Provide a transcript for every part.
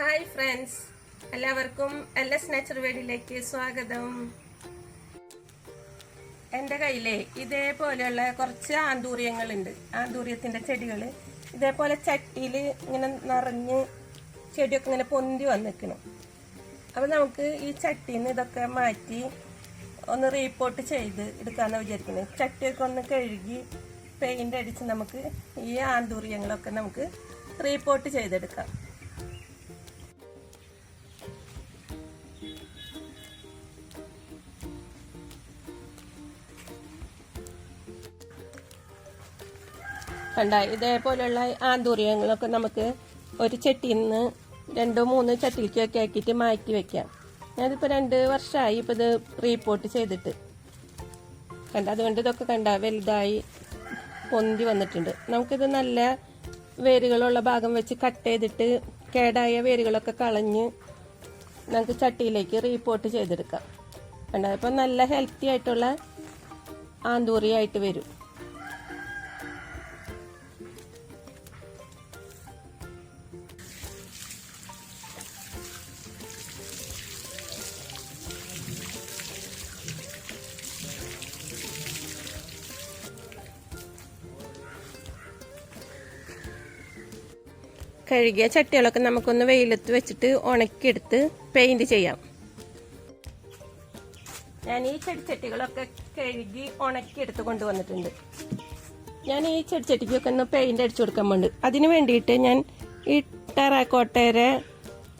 Hi friends. എല്ലാവർക്കും L S nature വേഡിയിലേക്ക് സ്വാഗതം. എന്റെ കയ്യിലെ ഇതേപോലെയുള്ള കുറച്ച് ആന്തൂര്യങ്ങളുണ്ട് ആന്തൂര്യത്തിന്റെ ചെടികൾ ഇതേപോലെ ചട്ടിയിൽ ഇങ്ങനെ നിറഞ്ഞ് ചെടിയൊക്കെ ഇങ്ങനെ പൊന്തി വന്നിരിക്കണം അപ്പോൾ നമുക്ക് ഈ ചട്ടിന്ന് ഇതൊക്കെ മാറ്റി ഒന്ന് റീപ്പോർട്ട് ചെയ്ത് എടുക്കാമെന്ന് വിചാരിക്കുന്നത് ചട്ടിയൊക്കെ ഒന്ന് കഴുകി പെയിന്റ് അടിച്ച് നമുക്ക് ഈ ആന്തൂര്യങ്ങളൊക്കെ നമുക്ക് റീപ്പോർട്ട് ചെയ്തെടുക്കാം. കണ്ട ഇതേപോലെയുള്ള ആന്തൂര്യങ്ങളൊക്കെ നമുക്ക് ഒരു ചട്ടിയിൽ നിന്ന് രണ്ടോ മൂന്നോ ചട്ടിക്കൊക്കെ ആക്കിയിട്ട് മാറ്റി വെക്കാം. ഞാനിപ്പോൾ രണ്ട് വർഷമായി ഇപ്പോൾ ഇത് റീപ്പോർട്ട് ചെയ്തിട്ട്. കണ്ട അതുകൊണ്ട് ഇതൊക്കെ കണ്ട വലുതായി പൊന്തി വന്നിട്ടുണ്ട്. നമുക്കിത് നല്ല വേരുകളുള്ള ഭാഗം വെച്ച് കട്ട് ചെയ്തിട്ട് കേടായ വേരുകളൊക്കെ കളഞ്ഞ് നമുക്ക് ചട്ടിയിലേക്ക് റീപ്പോർട്ട് ചെയ്തെടുക്കാം. കണ്ട ഇപ്പം നല്ല ഹെൽത്തി ആയിട്ടുള്ള ആന്തൂറിയായിട്ട് വരും. കഴുകിയ ചട്ടികളൊക്കെ നമുക്കൊന്ന് വെയിലത്ത് വെച്ചിട്ട് ഉണക്കിയെടുത്ത് പെയിന്റ് ചെയ്യാം. ഞാൻ ഈ ചെടിച്ചട്ടികളൊക്കെ കഴുകി ഉണക്കിയെടുത്ത് കൊണ്ടുവന്നിട്ടുണ്ട്. ഞാൻ ഈ ചെടിച്ചട്ടിക്കൊക്കെ ഒന്ന് പെയിന്റ് അടിച്ചു കൊടുക്കാൻ വേണ്ടി അതിന് വേണ്ടിയിട്ട് ഞാൻ ഈ ടെറാക്കോട്ടയുടെ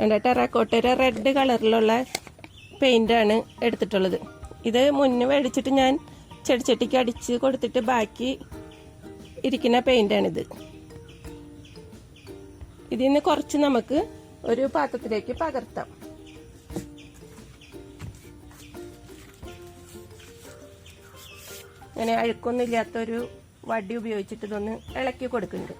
എന്താ ടെറാക്കോട്ടയുടെ റെഡ് കളറിലുള്ള പെയിന്റാണ് എടുത്തിട്ടുള്ളത്. ഇത് മുന്നേ മേടിച്ചിട്ട് ഞാൻ ചെടിച്ചട്ടിക്ക് അടിച്ച് കൊടുത്തിട്ട് ബാക്കി ഇരിക്കുന്ന പെയിന്റാണിത് ഇതിൽ നിന്ന് കുറച്ച് നമുക്ക് ഒരു പാത്രത്തിലേക്ക് പകർത്താം. ഇങ്ങനെ അഴുക്കൊന്നുമില്ലാത്തൊരു വടി ഉപയോഗിച്ചിട്ട് ഇതൊന്ന് ഇളക്കി കൊടുക്കുന്നുണ്ട്.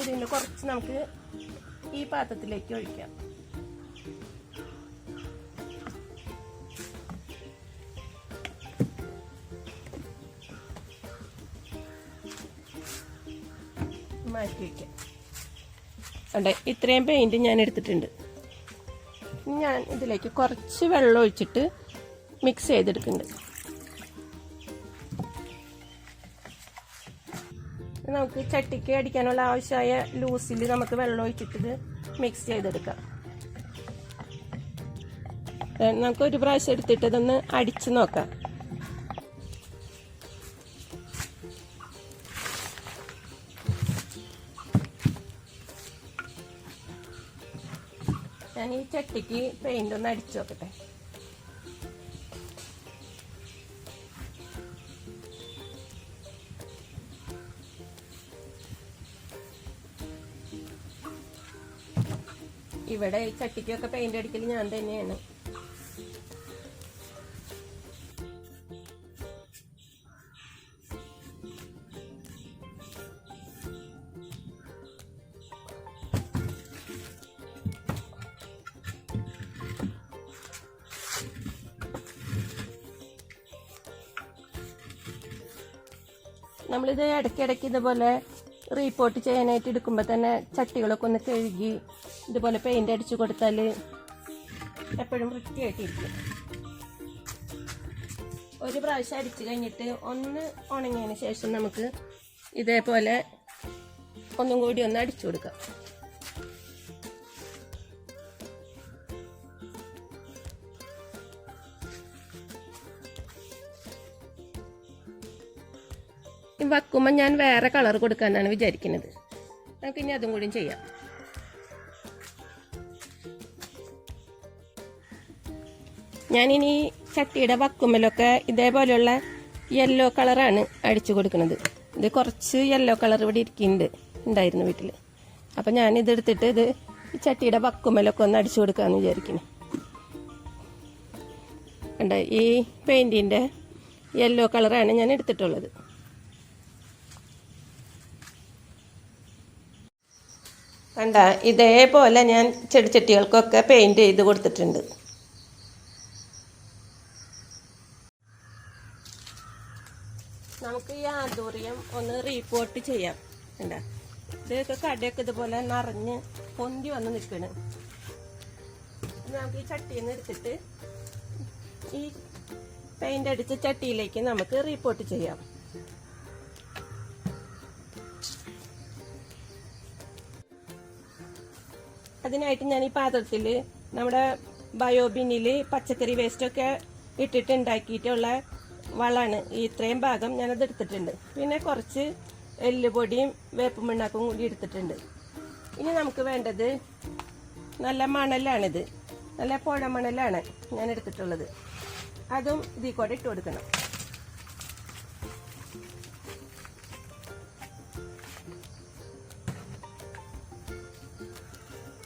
ഇതിന് കുറച്ച് നമുക്ക് ഈ പാത്രത്തിലേക്ക് ഒഴിക്കാം. മാറ്റി വയ്ക്കാം അതെ ഇത്രയും പെയിന്റ് ഞാൻ എടുത്തിട്ടുണ്ട്. ഞാൻ ഇതിലേക്ക് കുറച്ച് വെള്ളം ഒഴിച്ചിട്ട് മിക്സ് ചെയ്തെടുക്കുന്നുണ്ട്. നമുക്ക് ചട്ടിക്ക് അടിക്കാനുള്ള ആവശ്യമായ ലൂസിൽ നമുക്ക് വെള്ളം ഒഴിച്ചിട്ട് മിക്സ് ചെയ്തെടുക്കാം. നമുക്ക് ഒരു പ്രാവശ്യം എടുത്തിട്ട് ഇതൊന്ന് അടിച്ചു നോക്കാം. ഞാൻ ഈ ചട്ടിക്ക് പെയിന്റ് ഒന്ന് അടിച്ചു നോക്കട്ടെ. ഇവിടെ ചട്ടിക്കൊക്കെ പെയിന്റ് അടിക്കൽ ഞാൻ തന്നെയാണ്. നമ്മളിത് ഇടയ്ക്കിടയ്ക്ക് ഇതുപോലെ റീപോർട്ട് ചെയ്യാനായിട്ട് എടുക്കുമ്പോൾ തന്നെ ചട്ടികളൊക്കെ ഒന്ന് കഴുകി ഇതുപോലെ പെയിന്റ് അടിച്ചു കൊടുത്താൽ എപ്പോഴും വൃത്തിയായിട്ടിരിക്കും ഒരു പ്രാവശ്യം അടിച്ചു കഴിഞ്ഞിട്ട് ഒന്ന് ഉണങ്ങിയതിന് ശേഷം നമുക്ക് ഇതേപോലെ ഒന്നും കൂടി ഒന്ന് അടിച്ചു കൊടുക്കാം. ഈ ഞാൻ വേറെ കളർ കൊടുക്കാനാണ് വിചാരിക്കുന്നത്. ഇനി അതും കൂടി ചെയ്യാം. ഞാനിനി ചട്ടിയുടെ വക്കുമ്മലൊക്കെ ഇതേപോലെയുള്ള യെല്ലോ കളറാണ് അടിച്ചു കൊടുക്കുന്നത്. ഇത് കുറച്ച് യെല്ലോ കളർ ഇവിടെ ഇരിക്കുന്നുണ്ട് ഉണ്ടായിരുന്നു വീട്ടിൽ അപ്പം ഞാൻ ഇതെടുത്തിട്ട് ഇത് ഈ ചട്ടിയുടെ വക്കുമ്മലൊക്കെ ഒന്ന് അടിച്ചു കൊടുക്കാമെന്ന് വിചാരിക്കുന്നു. കണ്ട? ഈ പെയിന്റിന്റെ യെല്ലോ കളറാണ് ഞാൻ എടുത്തിട്ടുള്ളത്. കണ്ട ഇതേപോലെ ഞാൻ ചെടിച്ചട്ടികൾക്കൊക്കെ പെയിന്റ് ചെയ്ത് കൊടുത്തിട്ടുണ്ട്. നമുക്ക് ഈ ആന്തൂറിയം ഒന്ന് റീപോർട്ട് ചെയ്യാം. കണ്ട? ഇതൊക്കെ കടയൊക്കെ ഇതുപോലെ നിറഞ്ഞ് പൊന്തി വന്ന് നിൽക്കണ്. നമുക്ക് ഈ ചട്ടിയിൽ നിന്ന് എടുത്തിട്ട് ഈ പെയിന്റ് അടിച്ച ചട്ടിയിലേക്ക് നമുക്ക് റീപോർട്ട് ചെയ്യാം. അതിനായിട്ട് ഞാൻ ഈ പാത്രത്തിൽ നമ്മുടെ ബയോബിനിൽ പച്ചക്കറി വേസ്റ്റൊക്കെ ഇട്ടിട്ട് ഉണ്ടാക്കിയിട്ടുള്ള വളമാണ് ഇത്രയും ഭാഗം ഞാനത് എടുത്തിട്ടുണ്ട്. പിന്നെ കുറച്ച് എല്ലുപൊടിയും വേപ്പുമിണ്ണാക്കും കൂടി എടുത്തിട്ടുണ്ട്. ഇനി നമുക്ക് വേണ്ടത് നല്ല മണലാണിത്. നല്ല പുഴ മണലാണ് ഞാൻ എടുത്തിട്ടുള്ളത്. അതും ഇതിൽ കൂടെ ഇട്ട് കൊടുക്കണം.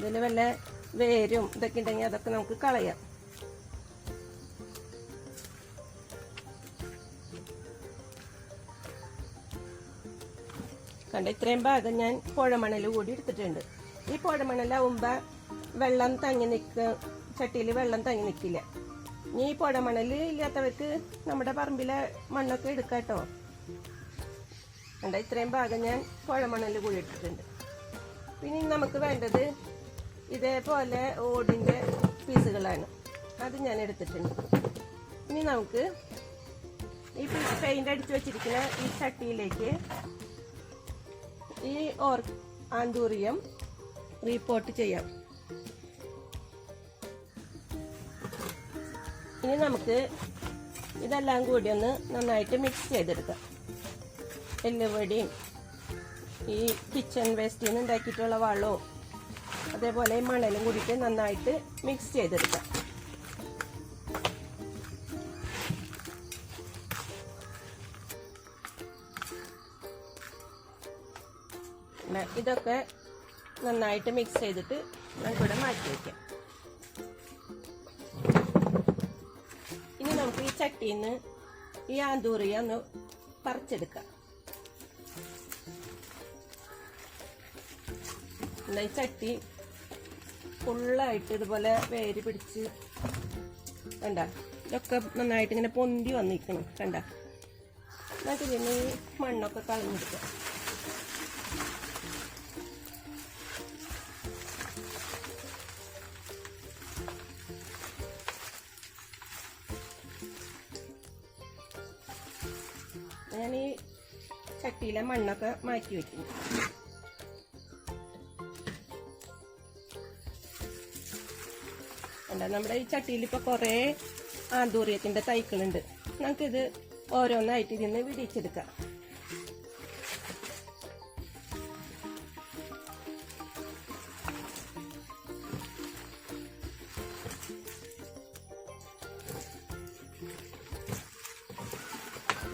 ഇതിൽ വല്ല വേരും ഇതൊക്കെ ഉണ്ടെങ്കിൽ അതൊക്കെ നമുക്ക് കളയാം. കണ്ട ഇത്രയും ഭാഗം ഞാൻ പുഴമണൽ കൂടി എടുത്തിട്ടുണ്ട്. ഈ പുഴമണലാവുമ്പോ വെള്ളം തങ്ങി നിൽക്ക ചട്ടിയിൽ വെള്ളം തങ്ങി നിൽക്കില്ല ഇനി ഈ പുഴമണൽ ഇല്ലാത്തവർക്ക് നമ്മുടെ പറമ്പിലെ മണ്ണൊക്കെ എടുക്കാട്ടോ കണ്ട ഇത്രയും ഭാഗം ഞാൻ പുഴമണൽ കൂടി എടുത്തിട്ടുണ്ട്. പിന്നെ നമുക്ക് വേണ്ടത് ഇതേപോലെ ഓടിന്റെ പീസുകളാണ്. അത് ഞാൻ എടുത്തിട്ടുണ്ട്. ഇനി നമുക്ക് ഈ പെയിന്റ് അടിച്ചു വെച്ചിരിക്കുന്ന ഈ ചട്ടിയിലേക്ക് ഈ ഓർ ആന്തൂറിയം റീപോർട്ട് ചെയ്യാം. ഇനി നമുക്ക് ഇതെല്ലാം കൂടി ഒന്ന് നന്നായിട്ട് മിക്സ് ചെയ്തെടുക്കാം. എല്ലുപൊടിയും ഈ കിച്ചൺ വേസ്റ്റിൽ നിന്ന് ഉണ്ടാക്കിയിട്ടുള്ള വളവും അതേപോലെ മണലും കൂടിയിട്ട് നന്നായിട്ട് മിക്സ് ചെയ്തെടുക്കാം. ഇതൊക്കെ നന്നായിട്ട് മിക്സ് ചെയ്തിട്ട് നമുക്കിവിടെ മാറ്റി വയ്ക്കാം ഇനി നമുക്ക് ഈ ചട്ടിയിൽ നിന്ന് ഈ ആന്തൂറിയ ഒന്ന് പറിച്ചെടുക്കാം. ഈ ചട്ടി ഫുള്ളായിട്ട് ഇതുപോലെ വേര് പിടിച്ച് കണ്ട? ഇതൊക്കെ നന്നായിട്ട് ഇങ്ങനെ പൊന്തി വന്നിരിക്കണം കണ്ട? എന്നിട്ട് ഇതിന് മണ്ണൊക്കെ കളഞ്ഞെടുക്കാം ഞാൻ ഈ ചട്ടിയിലെ മണ്ണൊക്കെ മാറ്റി വെക്കുന്നു. എന്താ നമ്മുടെ ഈ ചട്ടിയിൽ ഇപ്പൊ കുറെ ആന്തൂറിയത്തിന്റെ തൈക്കളുണ്ട് നമുക്കിത് ഓരോന്നായിട്ട് ഇതിന്ന് വിടിച്ചെടുക്കാം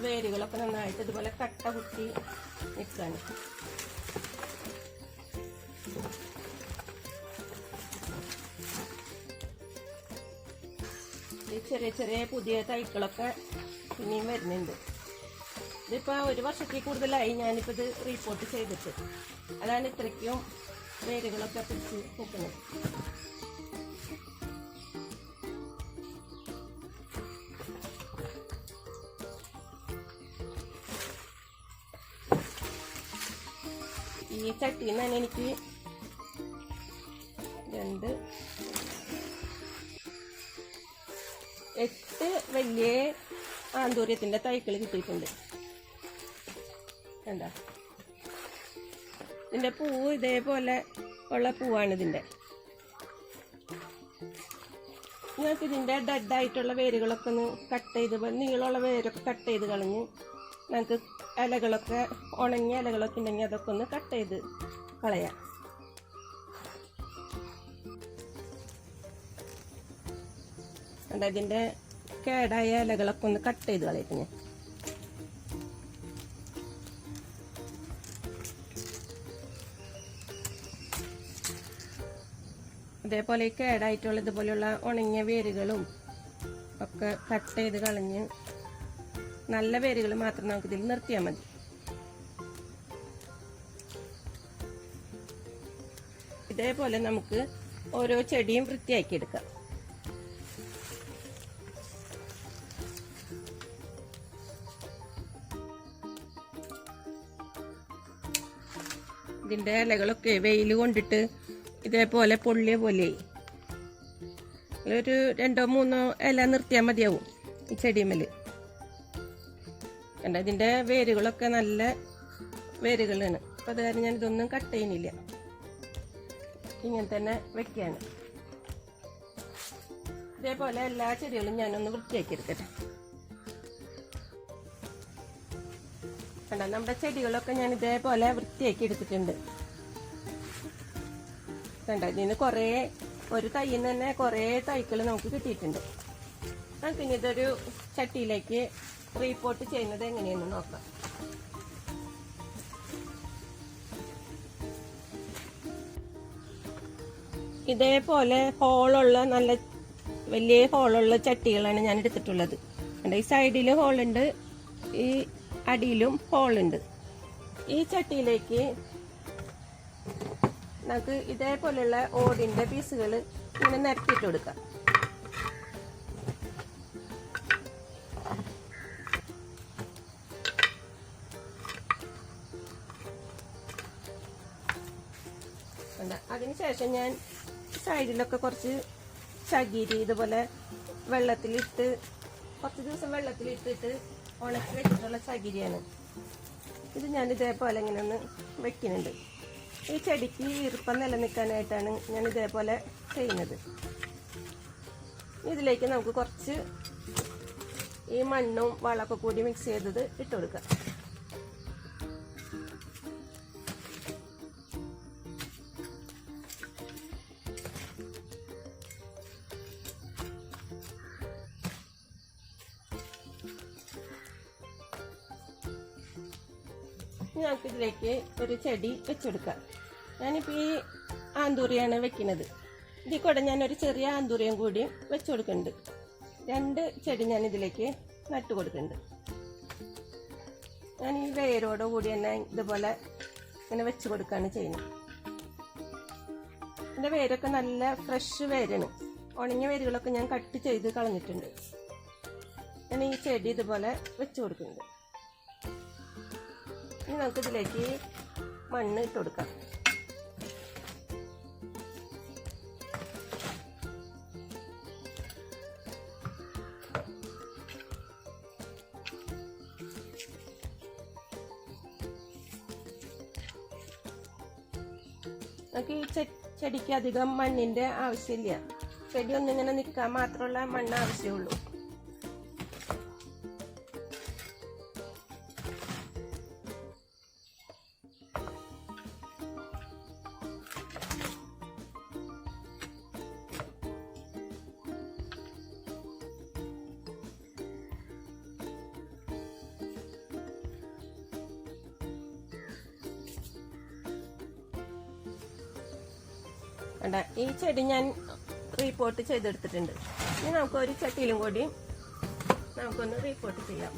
വേരുകളൊക്കെ നന്നായിട്ട് ഇതുപോലെ കട്ട കുത്തി നിൽക്കാണ്. ചെറിയ ചെറിയ പുതിയ തൈക്കളൊക്കെ ഇനിയും വരുന്നുണ്ട്. ഇതിപ്പോൾ ഒരു വർഷത്തിൽ കൂടുതലായി ഞാനിപ്പോൾ ഇത് റിപ്പോർട്ട് ചെയ്തിട്ട്. അതാണ് ഇത്രയ്ക്കും വേരുകളൊക്കെ പിടിച്ച് നിൽക്കുന്നത് ഈ ചട്ടിയിൽ നിന്നാണ് എനിക്ക് രണ്ട് എട്ട് വലിയ ആന്തൂര്യത്തിന്റെ തൈക്കൾ കിട്ടിയിട്ടുണ്ട്. എന്താ ഇതിന്റെ പൂ ഇതേപോലെ ഉള്ള പൂവാണ് ഇതിന്റെ. നിങ്ങൾക്ക് ഇതിന്റെ ഡെഡായിട്ടുള്ള വേരുകളൊക്കെ ഒന്ന് കട്ട് ചെയ്ത് നീളമുള്ള വേരൊക്കെ കട്ട് ചെയ്ത് കളഞ്ഞ് നമുക്ക് ഇലകളൊക്കെ ഉണങ്ങിയ ഇലകളൊക്കെ ഉണ്ടെങ്കിൽ അതൊക്കെ ഒന്ന് കട്ട് ചെയ്ത് കളയാം. കണ്ടോ ഇതിന്റെ കേടായ ഇലകളൊക്കെ ഒന്ന് കട്ട് ചെയ്ത് കളയിട്ട് ഞാൻ. അതേപോലെ ഈ കേടായിട്ടുള്ള ഇതുപോലെയുള്ള ഉണങ്ങിയ വേരുകളും ഒക്കെ കട്ട് ചെയ്ത് കളഞ്ഞ് നല്ല വേരുകൾ മാത്രം നമുക്ക് ഇതിൽ നിർത്തിയാൽ മതി. ഇതേപോലെ നമുക്ക് ഓരോ ചെടിയും വൃത്തിയാക്കി എടുക്കാം. ഇതിന്റെ ഇലകളൊക്കെ വെയിൽ കൊണ്ടിട്ട് ഇതേപോലെ പൊള്ളിയ പോലെ. ഒരു രണ്ടോ മൂന്നോ ഇല നിർത്തിയാൽ മതിയാവും ഈ ചെടിമേൽ കണ്ട ഇതിന്റെ വേരുകളൊക്കെ നല്ല വേരുകളാണ്. അപ്പോൾ അത് കാരണം ഞാൻ ഇതൊന്നും കട്ട് ചെയ്യുന്നില്ല. ഇങ്ങനെ തന്നെ വെക്കുകയാണ് ഇതേപോലെ എല്ലാ ചെടികളും ഞാനൊന്ന് വൃത്തിയാക്കി എടുക്കട്ടെ. കണ്ട നമ്മുടെ ചെടികളൊക്കെ ഞാൻ ഇതേപോലെ വൃത്തിയാക്കി എടുത്തിട്ടുണ്ട്. കണ്ട? ഇതിന് കുറേ ഒരു തൈയിൽ നിന്ന് തന്നെ കുറേ തൈകൾ നമുക്ക് കിട്ടിയിട്ടുണ്ട്. നമുക്കിനി ഇതൊരു ചട്ടിയിലേക്ക് റീപോർട്ട് ചെയ്യുന്നത് എങ്ങനെയെന്ന് നോക്കാം. ഇതേപോലെ ഹോളുള്ള നല്ല വലിയ ഹോളുള്ള ചട്ടികളാണ് ഞാൻ എടുത്തിട്ടുള്ളത്. ഈ സൈഡിൽ ഹോളുണ്ട്. ഈ അടിയിലും ഹോളുണ്ട് ഈ ചട്ടിയിലേക്ക് നമുക്ക് ഇതേപോലെയുള്ള ഓടിന്റെ പീസുകൾ ഇങ്ങനെ നിരത്തിയിട്ട് കൊടുക്കാം. അതിനുശേഷം ഞാൻ സൈഡിലൊക്കെ കുറച്ച് ചകിരി ഇതുപോലെ വെള്ളത്തിലിട്ട് കുറച്ച് ദിവസം വെള്ളത്തിൽ ഇട്ടിട്ട് ഉണക്കി വെച്ചിട്ടുള്ള ചകിരിയാണ്. ഇത് ഞാൻ ഇതേപോലെ ഇങ്ങനെ ഒന്ന് വെക്കുന്നുണ്ട്. ഈ ചെടിക്ക് ഈർപ്പം നിലനിൽക്കാനായിട്ടാണ് ഞാൻ ഇതേപോലെ ചെയ്യുന്നത്. ഇതിലേക്ക് നമുക്ക് കുറച്ച് ഈ മണ്ണും വളമൊക്കെ കൂടി മിക്സ് ചെയ്തത് ഇട്ട് കൊടുക്കാം. ഇതിലേക്ക് ഒരു ചെടി വെച്ചെടുക്കാം. ഞാനിപ്പോൾ ഈ ആന്തൂറിയാണ് വെക്കുന്നത്. ഇതിൽ കൂടെ ഞാൻ ഒരു ചെറിയ ആന്തൂറിയും കൂടി വെച്ചു കൊടുക്കുന്നുണ്ട് രണ്ട് ചെടി ഞാൻ ഇതിലേക്ക് നട്ടു കൊടുക്കുന്നുണ്ട് ഞാൻ ഈ വേരോട് കൂടി തന്നെ ഇതുപോലെ ഇങ്ങനെ വെച്ച് കൊടുക്കുകയാണ് ചെയ്യുന്നത്. എന്റെ വേരൊക്കെ നല്ല ഫ്രഷ് വേരാണ്. ഉണങ്ങിയ വേരുകളൊക്കെ ഞാൻ കട്ട് ചെയ്ത് കളഞ്ഞിട്ടുണ്ട്. ഞാൻ ഈ ചെടി ഇതുപോലെ വെച്ച് കൊടുക്കുന്നുണ്ട് ഇനി നമുക്ക് ഇതിലേക്ക് മണ്ണ് ഇട്ട് കൊടുക്കാം. നമുക്ക് ഈ ചെടിക്ക് അധികം മണ്ണിന്റെ ആവശ്യമില്ല. ചെടി ഒന്നിങ്ങനെ നിൽക്കാൻ മാത്രമുള്ള മണ്ണ് ആവശ്യമുള്ളൂ. കണ്ട ഈ ചെടി ഞാൻ റീപോർട്ട് ചെയ്തെടുത്തിട്ടുണ്ട്. ഇനി നമുക്ക് ഒരു ചട്ടിയിലും കൂടി നമുക്കൊന്ന് റീപോർട്ട് ചെയ്യാം.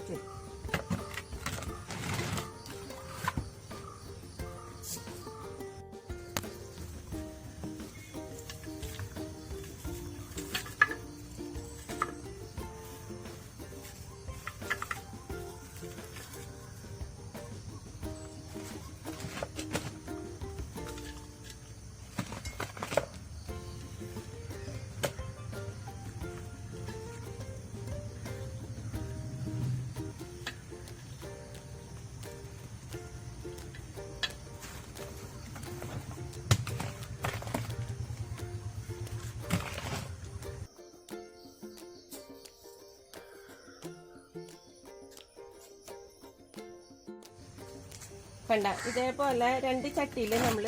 കണ്ട. ഇതേപോലെ രണ്ട് ചട്ടിയിൽ നമ്മൾ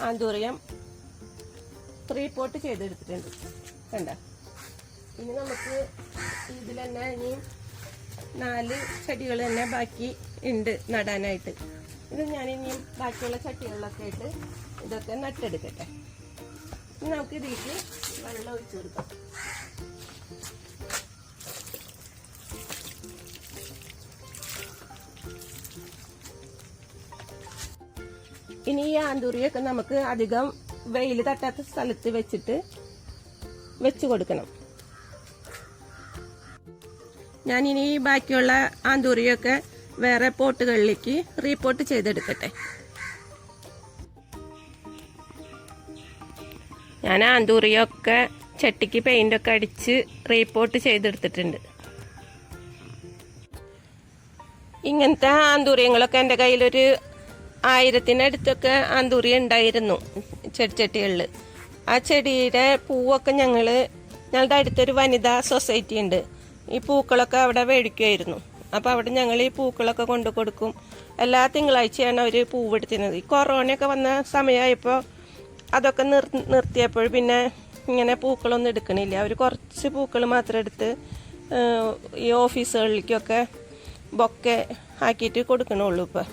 ആന്തൂറിയം ത്രീ പോട്ട് ചെയ്തെടുത്തിട്ടുണ്ട്. കണ്ട. ഇനി നമുക്ക് ഇതിൽ തന്നെ ഇനി നാല് ചെടികൾ തന്നെ ബാക്കി ഉണ്ട് നടാനായിട്ട്. ഇത് ഞാൻ ഇനിയും ബാക്കിയുള്ള ചട്ടികളിലൊക്കെ ആയിട്ട് ഇതൊക്കെ നട്ടെടുക്കട്ടെ. നമുക്ക് ഇതിലേക്ക് വെള്ളം ഒഴിച്ചു കൊടുക്കാം. ഇനി ഈ ആന്തൂറിയൊക്കെ നമുക്ക് അധികം വെയിൽ തട്ടാത്ത സ്ഥലത്ത് വെച്ചിട്ട് വെച്ച് കൊടുക്കണം. ഞാനിനി ഈ ബാക്കിയുള്ള ആന്തൂറിയൊക്കെ വേറെ പോട്ടുകളിലേക്ക് റീപോർട്ട് ചെയ്തെടുക്കട്ടെ. ഞാൻ ആന്തൂറിയൊക്കെ ചട്ടിക്ക് പെയിന്റൊക്കെ അടിച്ച് റീപോട്ട് ചെയ്തെടുത്തിട്ടുണ്ട്. ഇങ്ങനത്തെ ആന്തൂറിയങ്ങളൊക്കെ എന്റെ കയ്യിലൊരു ആയിരത്തിനടുത്തൊക്കെ ആന്തൂറി ഉണ്ടായിരുന്നു ചെടിച്ചട്ടികളിൽ ആ ചെടിയുടെ പൂവൊക്കെ ഞങ്ങൾ ഞങ്ങളുടെ അടുത്തൊരു വനിതാ സൊസൈറ്റി ഉണ്ട്. ഈ പൂക്കളൊക്കെ അവിടെ മേടിക്കുമായിരുന്നു അപ്പോൾ അവിടെ ഞങ്ങൾ ഈ പൂക്കളൊക്കെ കൊണ്ടു കൊടുക്കും. എല്ലാ തിങ്കളാഴ്ചയാണ് അവർ പൂവെടുത്തിരുന്നത്. ഈ കൊറോണയൊക്കെ വന്ന സമയമായപ്പോൾ അതൊക്കെ നിർ നിർത്തിയപ്പോൾ പിന്നെ ഇങ്ങനെ പൂക്കളൊന്നും എടുക്കണില്ല. അവർ കുറച്ച് പൂക്കൾ മാത്രം എടുത്ത് ഈ ഓഫീസുകളിലേക്കൊക്കെ ബൊക്കെ ആക്കിയിട്ട് കൊടുക്കണുള്ളൂ ഇപ്പോൾ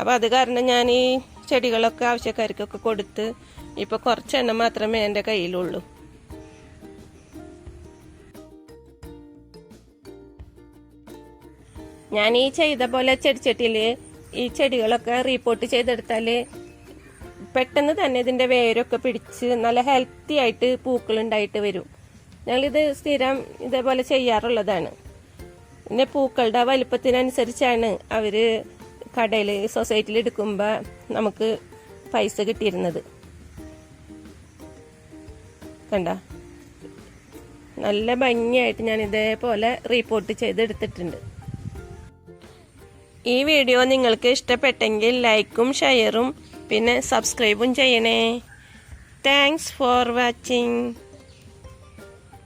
അപ്പോൾ അത് കാരണം ഞാൻ ഈ ചെടികളൊക്കെ ആവശ്യക്കാർക്കൊക്കെ കൊടുത്ത് ഇപ്പോൾ കുറച്ചെണ്ണം മാത്രമേ എന്റെ കയ്യിലുള്ളൂ. ഞാൻ ഈ ചെയ്ത പോലെ ചെടിച്ചട്ടിയിൽ ഈ ചെടികളൊക്കെ റീപ്പോർട്ട് ചെയ്തെടുത്താൽ പെട്ടെന്ന് തന്നെ ഇതിന്റെ വേരൊക്കെ പിടിച്ച് നല്ല ഹെൽത്തി ആയിട്ട് പൂക്കളുണ്ടായിട്ട് വരും. ഞങ്ങളിത് സ്ഥിരം ഇതേപോലെ ചെയ്യാറുള്ളതാണ്. പിന്നെ പൂക്കളുടെ വലിപ്പത്തിനനുസരിച്ചാണ് അവർ കടയിൽ സൊസൈറ്റിയിൽ എടുക്കുമ്പോൾ നമുക്ക് പൈസ കിട്ടിയിരുന്നത്. കണ്ട? നല്ല ഭംഗിയായിട്ട് ഞാൻ ഇതേപോലെ റീപ്പോർട്ട് ചെയ്തെടുത്തിട്ടുണ്ട്. ഈ വീഡിയോ നിങ്ങൾക്ക് ഇഷ്ടപ്പെട്ടെങ്കിൽ ലൈക്കും ഷെയറും പിന്നെ സബ്സ്ക്രൈബും ചെയ്യണേ. Thanks for watching